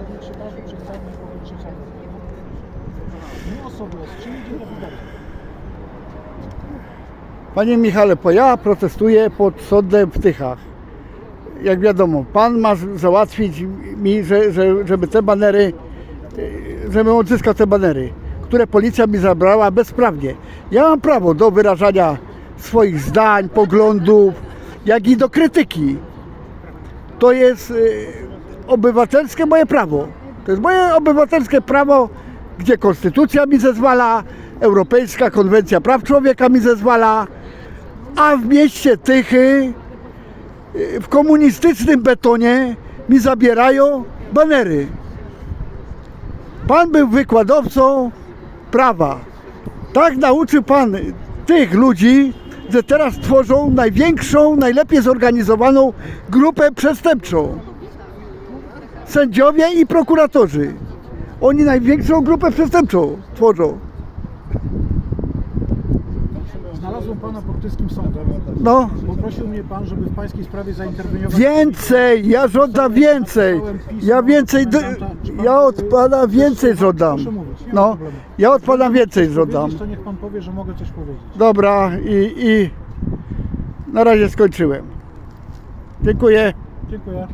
największy każdy przed całym najpoważniejszym sądem. Nie osoby, czym idzie wyboru. Panie Michale, bo ja protestuję pod sądem w Tychach. Jak wiadomo, pan ma załatwić mi, że, że, żeby te banery, e, żebym odzyskał te banery, które policja mi zabrała bezprawnie. Ja mam prawo do wyrażania swoich zdań, poglądów, jak i do krytyki. To jest e, obywatelskie moje prawo. To jest moje obywatelskie prawo, gdzie konstytucja mi zezwala, Europejska Konwencja Praw Człowieka mi zezwala, a w mieście Tychy y, w komunistycznym betonie mi zabierają banery. Pan był wykładowcą prawa. Tak nauczył pan tych ludzi, że teraz tworzą największą, najlepiej zorganizowaną grupę przestępczą. Sędziowie i prokuratorzy. Oni największą grupę przestępczą tworzą. Znalazłem pana pod Tyskim Sądem. No, Poprosił mnie pan, żeby w pańskiej sprawie zainterweniować. Więcej, ja żądam więcej. Ja więcej, do, ja od pana więcej żądam. No, ja od pana więcej żądam. To niech pan powie, że mogę coś powiedzieć. Dobra, i, i na razie skończyłem. Dziękuję. Dziękuję.